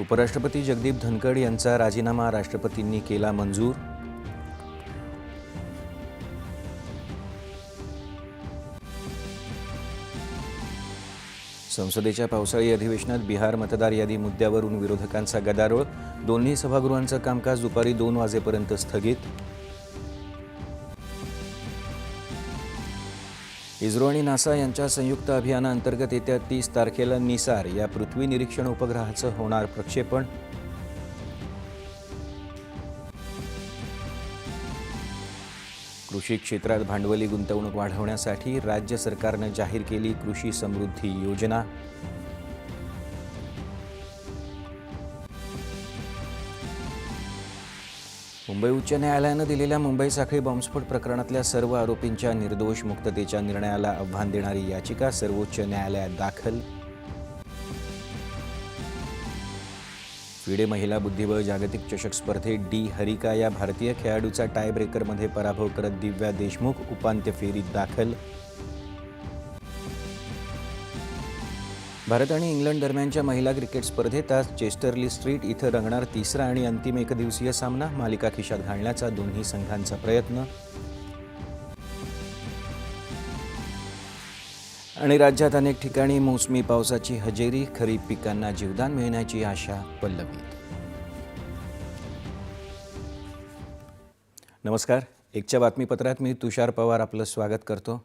उपराष्ट्रपती जगदीप धनखड यांचा राजीनामा राष्ट्रपतींनी केला मंजूर. संसदेच्या पावसाळी अधिवेशनात बिहार मतदार यादी मुद्द्यावरून विरोधकांचा गदारोळ. दोन्ही सभागृहांचं कामकाज दुपारी दोन वाजेपर्यंत स्थगित. इस्रो आणि नासा यांच्या संयुक्त अभियानाअंतर्गत येत्या तीस तारखेला निसार या पृथ्वी निरीक्षण उपग्रहाचं होणार प्रक्षेपण. कृषी क्षेत्रात भांडवली गुंतवणूक वाढवण्यासाठी राज्य सरकारनं जाहीर केली कृषी समृद्धी योजना. मुंबई उच्च न्यायालयानं दिलेल्या मुंबई साखळी बॉम्बस्फोट प्रकरणातल्या सर्व आरोपींच्या निर्दोष मुक्ततेच्या निर्णयाला आव्हान देणारी याचिका सर्वोच्च न्यायालयात दाखल. फिडे महिला बुद्धिबळ जागतिक चषक स्पर्धेत डी हरिका या भारतीय खेळाडूचा टायब्रेकरमध्ये पराभव करत दिव्या देशमुख उपांत्य फेरीत दाखल. भारत आणि इंग्लंड दरम्यानच्या महिला क्रिकेट स्पर्धेत आज चेस्टरली स्ट्रीट इथं रंगणार तिसरा आणि अंतिम एकदिवसीय सामना. मालिका खिशात घालण्याचा दोन्ही संघांचा प्रयत्न. आणि राज्यात अनेक ठिकाणी मोसमी पावसाची हजेरी खरीप पिकांना जीवदान मिळण्याची आशा पल्लवी नमस्कार. एकच्या बातमीपत्रात मी तुषार पवार आपलं स्वागत करतो.